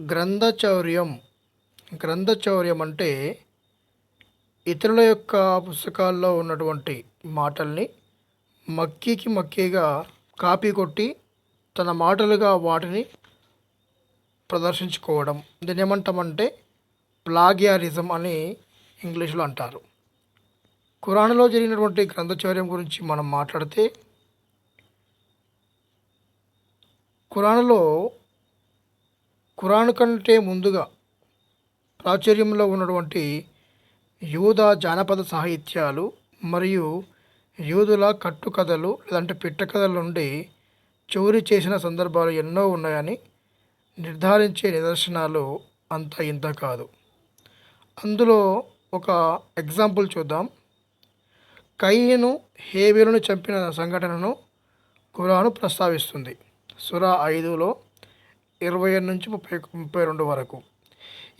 గ్రంథచౌర్యం. గ్రంథచౌర్యం అంటే ఇతరుల యొక్క పుస్తకాల్లో ఉన్నటువంటి మాటల్ని మక్కీకి మక్కీగా కాపీ కొట్టి తన మాటలుగా వాటిని ప్రదర్శించుకోవడం. దీన్ని ఏమంటామంటే ప్లాగియారిజం అని ఇంగ్లీష్లో అంటారు. కురాన్లో జరిగినటువంటి గ్రంథచౌర్యం గురించి మనం మాట్లాడితే ఖురాన్లో ఖురాన్ కంటే ముందుగా ప్రాచుర్యంలో ఉన్నటువంటి యూద జానపద సాహిత్యాలు మరియు యూదుల కట్టుకథలు లేదంటే పిట్టకథల నుండి చోరీ చేసిన సందర్భాలు ఎన్నో ఉన్నాయని నిర్ధారించే నిదర్శనాలు అంత ఇంత కాదు. అందులో ఒక ఎగ్జాంపుల్ చూద్దాం. కయ్యను హేబేలును చంపిన సంఘటనను ఖురాను ప్రస్తావిస్తుంది. సురా ఐదులో ఇరవై ఏడు నుంచి ముప్పై ముప్పై రెండు వరకు.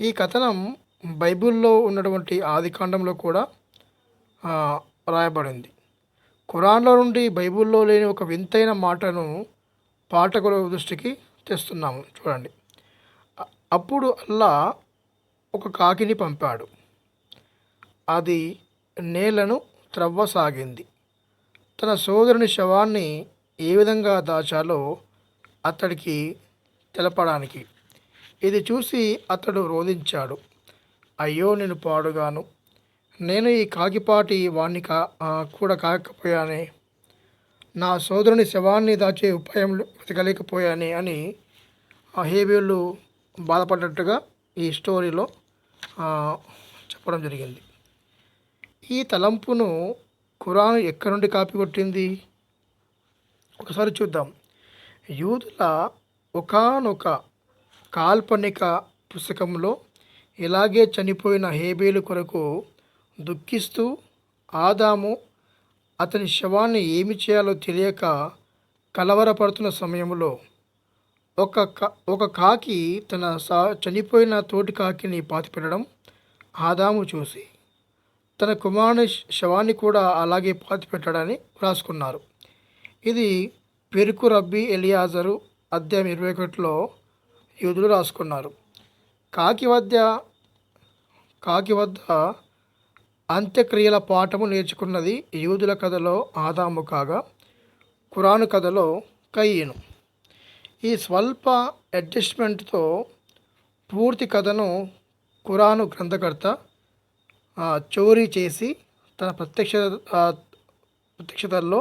ఈ కథనం బైబిల్లో ఉన్నటువంటి ఆదికాండంలో కూడా రాయబడింది. ఖురాన్లో నుండి బైబిల్లో లేని ఒక వింతైన మాటను పాఠకుల దృష్టికి తెస్తున్నాము. చూడండి. అప్పుడు అల్లా ఒక కాకిని పంపాడు. అది నేలను త్రవ్వసాగింది. తన సోదరుని శవాన్ని ఏ విధంగా దాచాలో అతడికి తెలపడానికి. ఇది చూసి అతడు రోధించాడు. అయ్యో నేను పాడుగాను. నేను ఈ కాకిపాటి వాణ్ణి కా కూడా కాకపోయానే. నా సోదరుని శవాన్ని దాచే ఉపాయం వెతకలేకపోయానే అని ఆ బాధపడినట్టుగా బాధపడ్డట్టుగా ఈ స్టోరీలో చెప్పడం జరిగింది. ఈ తలంపును ఖురాన్ ఎక్కడి నుండి కాపీ కొట్టింది? ఒకసారి చూద్దాం. యూదుల ఒకానొక కాల్పనిక పుస్తకంలో ఇలాగే చనిపోయిన హేబేలు కొరకు దుఃఖిస్తూ ఆదాము అతని శవాన్ని ఏమి చేయాలో తెలియక కలవరపడుతున్న సమయంలో ఒక కా ఒక కాకి తన సా చనిపోయిన తోటి కాకిని పాతిపెట్టడం ఆదాము చూసి తన కుమారుని శవాన్ని కూడా అలాగే పాతిపెట్టాడని వ్రాసుకున్నారు. ఇది పెరుకు రబ్బీ ఎలియాజరు అధ్యాయం ఇరవై ఒకటిలో యూదులు రాసుకున్నారు. కాకి వద్ద కాకి వద్ద అంత్యక్రియల పాఠము నేర్చుకున్నది యూదుల కథలో ఆదాము కాగా ఖురాను కథలో కయ్యను ఈ స్వల్ప అడ్జస్ట్మెంట్తో పూర్తి కథను ఖురాను గ్రంథకర్త చోరీ చేసి తన ప్రత్యక్ష ప్రత్యక్షతల్లో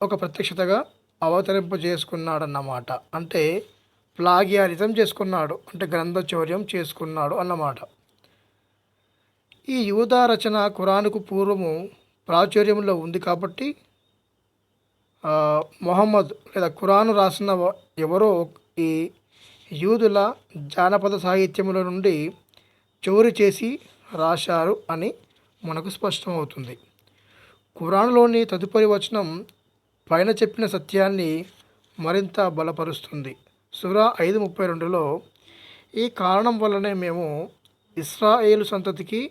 ఒక ప్రత్యక్షతగా అవతరింపజేసుకున్నాడన్నమాట అంటే ప్లాగియారిజం చేసుకున్నాడు. అంటే గ్రంథచౌర్యం చేసుకున్నాడు అన్నమాట. ఈ యూదా రచన ఖురాన్కు పూర్వము ప్రాచుర్యంలో ఉంది కాబట్టి మొహమ్మద్ లేదా ఖురాను రాసిన ఎవరో ఈ యూదుల జానపద సాహిత్యముల నుండి చోరీ చేసి రాశారు అని మనకు స్పష్టమవుతుంది. ఖురాన్లోని తదుపరి వచనం పైన చెప్పిన సత్యాన్ని మరింత బలపరుస్తుంది. సురా ఐదు ముప్పై రెండులో ఈ కారణం వల్లనే మేము ఇస్రాయేలు సంతతికి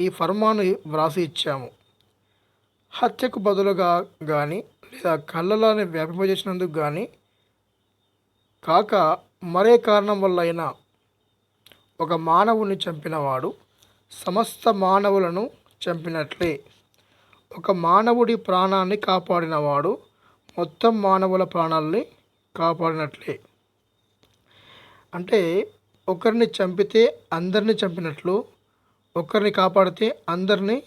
ఈ ఫర్మాను వ్రాసి ఇచ్చాము. హత్యకు బదులుగా కానీ లేదా కళ్ళలోని వ్యాపింపజేసినందుకు కానీ కాక మరే కారణం వల్ల అయినా ఒక మానవుని చంపినవాడు సమస్త మానవులను చంపినట్లే. ఒక మానవుడి ప్రాణాన్ని కాపాడినవాడు మొత్తం మానవుల ప్రాణాలని కాపాడినట్లే. అంటే ఒకరిని చంపితే అందరిని చంపినట్లు ఒకరిని కాపాడితే అందరినీ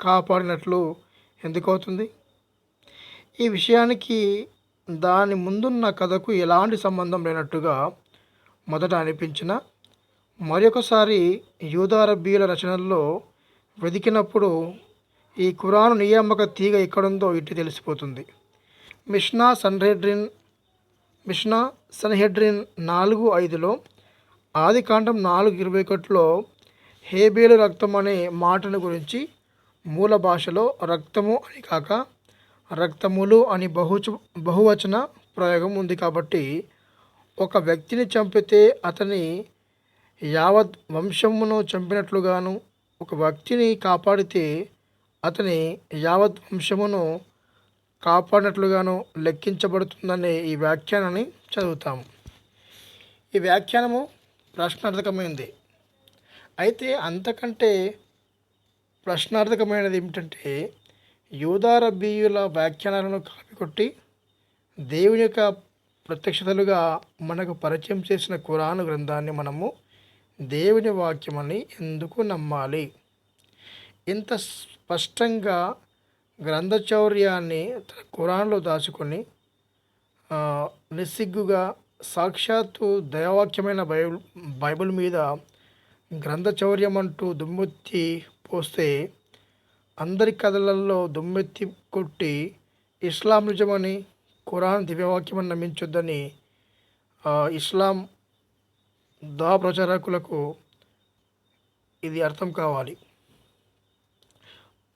కాపాడినట్లు ఎందుకవుతుంది? ఈ విషయానికి దాని ముందున్న కథకు ఎలాంటి సంబంధం లేనట్టుగా మొదట అనిపించిన మరొకసారి యూదారబ్బీల రచనల్లో వెతికినప్పుడు ఈ ఖురాను నియామక తీగ ఎక్కడుందో ఇటు తెలిసిపోతుంది. మిష్నా సన్హెడ్రిన్ మిష్నా సన్హెడ్రిన్ నాలుగు ఐదులో ఆది కాండం నాలుగు ఇరవై ఒకటిలో హేబేలు రక్తం అనే మాటను గురించి మూల భాషలో రక్తము అని కాక రక్తములు అని బహుచ బహువచన ప్రయోగం ఉంది కాబట్టి ఒక వ్యక్తిని చంపితే అతని యావత్ వంశమును చంపినట్లుగాను ఒక వ్యక్తిని కాపాడితే అతని యావత్ వంశమును కాపాడినట్లుగాను లెక్కించబడుతుందనే ఈ వ్యాఖ్యానాన్ని చదువుతాము. ఈ వ్యాఖ్యానము ప్రశ్నార్థకమైంది. అయితే అంతకంటే ప్రశ్నార్థకమైనది ఏమిటంటే యూదారబీయుల వ్యాఖ్యానాలను కాపీకొట్టి దేవుని యొక్క ప్రత్యక్షతలుగా మనకు పరిచయం చేసిన కురాను గ్రంథాన్ని మనము దేవుని వాక్యమని ఎందుకు నమ్మాలి? ఇంత స్పష్టంగా గ్రంథచౌర్యాన్ని తన ఖురాన్లో దాచుకొని నిస్సిగ్గుగా సాక్షాత్తు దైవవాక్యమైన బైబిల్ బైబిల్ మీద గ్రంథచౌర్యం అంటూ దుమ్మెత్తి పోస్తే అందరి కథలలో దుమ్మెత్తి కొట్టి ఇస్లాం నిజమని ఖురాన్ దివ్యవాక్యమని నమ్మించొద్దని ఇస్లాం దా ప్రచారకులకు ఇది అర్థం కావాలి.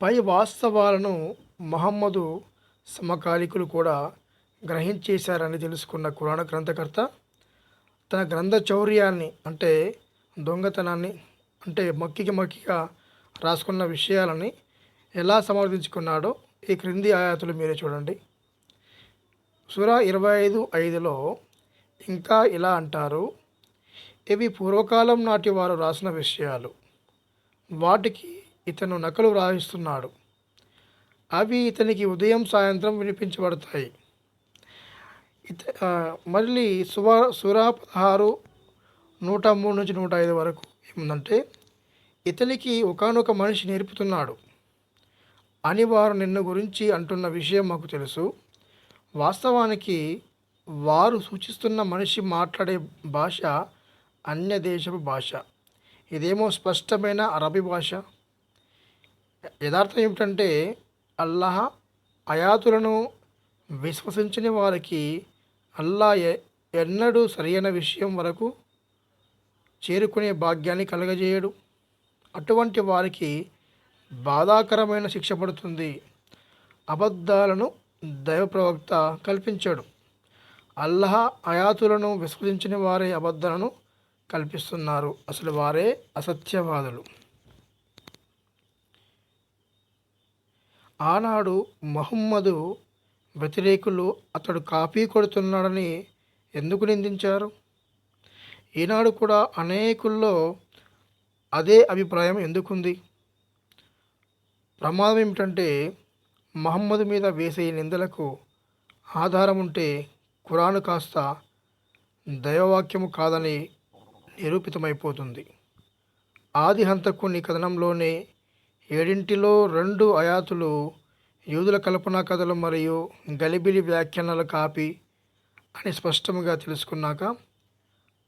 పై వాస్తవాలను మహమ్మదు సమకాలికులు కూడా గ్రహించేశారని తెలుసుకున్న కురాణ గ్రంథకర్త తన గ్రంథ చౌర్యాన్ని అంటే దొంగతనాన్ని అంటే మక్కికి మక్కిగా రాసుకున్న విషయాలని ఎలా సమర్థించుకున్నాడో ఈ క్రింది ఆయాతులు మీరే చూడండి. సురా ఇరవై ఐదు ఐదులో ఇంకా ఇలా అంటారు ఇవి పూర్వకాలం నాటి వారు రాసిన విషయాలు. వాటికి ఇతను నకలు వ్రాయిస్తున్నాడు. అవి ఇతనికి ఉదయం సాయంత్రం వినిపించబడతాయి. ఇత మళ్ళీ సువా సురా పదహారు నూట మూడు నుంచి నూట ఐదు వరకు ఏముందంటే ఇతనికి ఒకనొక మనిషి నేర్పుతున్నాడు. అని వారు నిన్ను గురించి అంటున్న విషయం మాకు తెలుసు. వాస్తవానికి వారు సూచిస్తున్న మనిషి మాట్లాడే భాష అన్య దేశపు భాష. ఇదేమో స్పష్టమైన అరబీ భాష. యథార్థం ఏమిటంటే అల్లాహ అయాతులను విశ్వసించని వారికి అల్లా ఎ- ఎన్నడూ సరైన విషయం వరకు చేరుకునే భాగ్యాన్ని కలగజేయడు. అటువంటి వారికి బాధాకరమైన శిక్ష పడుతుంది. అబద్ధాలను దైవ ప్రవక్త కల్పించాడు. అల్లాహ్ అయాతులను విశ్వసించని వారే అబద్ధాలను కల్పిస్తున్నారు. అసలు వారే అసత్యవాదులు. ఆనాడు మహమ్మదు వ్యతిరేకులు అతడు కాపీ కొడుతున్నాడని ఎందుకు నిందించారు? ఈనాడు కూడా అనేకుల్లో అదే అభిప్రాయం ఎందుకుంది? ప్రమాదం ఏమిటంటే మహమ్మదు మీద వేసే నిందలకు ఆధారం ఉంటే ఖురాను కాస్త దైవవాక్యము కాదని నిరూపితమైపోతుంది. ఆది హంతకుని కథనంలోనే ఏడింటిలో రెండు అయాతులు యూదుల కల్పనా కథలు మరియు గలిబిలి వ్యాఖ్యానాల కాపీ అని స్పష్టంగా తెలుసుకున్నాక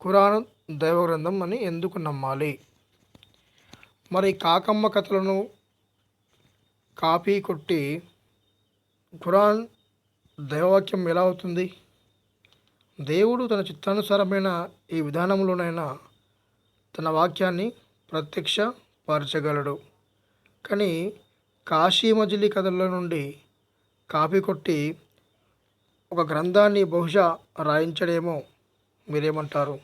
ఖురాన్ దైవ గ్రంథం అని ఎందుకు నమ్మాలి? మరి కాకమ్మ కథలను కాపీ కొట్టి ఖురాన్ దైవవాక్యం ఎలా అవుతుంది? దేవుడు తన చిత్తానుసారమైన ఈ విధానంలోనైనా తన వాక్యాన్ని ప్రత్యక్ష పరచగలడు కానీ కాశీ మజిలీ కథల నుండి కాపీ కొట్టి ఒక గ్రంథాన్ని బహుశా రాయించడేమో మీరేమంటారు?